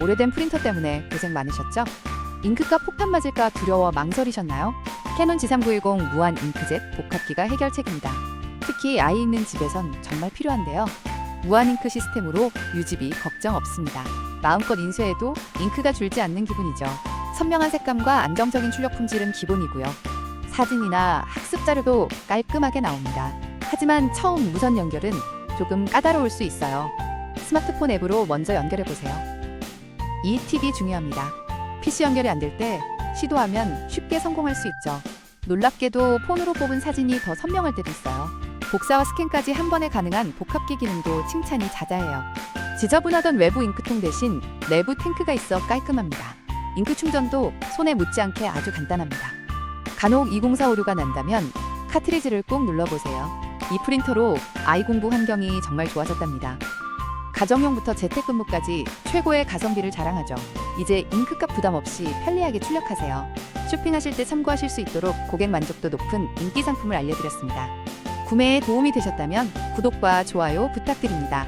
오래된 프린터 때문에 고생 많으셨죠? 잉크가 폭탄 맞을까 두려워 망설이셨나요? 캐논 G3910 무한 잉크젯 복합기가 해결책입니다. 특히 아이 있는 집에선 정말 필요한데요. 무한 잉크 시스템으로 유지비 걱정 없습니다. 마음껏 인쇄해도 잉크가 줄지 않는 기분이죠. 선명한 색감과 안정적인 출력 품질은 기본이고요. 사진이나 학습 자료도 깔끔하게 나옵니다. 하지만 처음 무선 연결은 조금 까다로울 수 있어요. 스마트폰 앱으로 먼저 연결해 보세요. 이 팁이 중요합니다. PC 연결이 안 될 때 시도하면 쉽게 성공할 수 있죠. 놀랍게도 폰으로 뽑은 사진이 더 선명할 때도 있어요. 복사와 스캔까지 한 번에 가능한 복합기 기능도 칭찬이 자자해요. 지저분하던 외부 잉크통 대신 내부 탱크가 있어 깔끔합니다. 잉크 충전도 손에 묻지 않게 아주 간단합니다. 간혹 204 오류가 난다면 카트리지를 꼭 눌러보세요. 이 프린터로 아이 공부 환경이 정말 좋아졌답니다. 가정용부터 재택근무까지 최고의 가성비를 자랑하죠. 이제 잉크값 부담 없이 편리하게 출력하세요. 쇼핑하실 때 참고하실 수 있도록 고객 만족도 높은 인기 상품을 알려드렸습니다. 구매에 도움이 되셨다면 구독과 좋아요 부탁드립니다.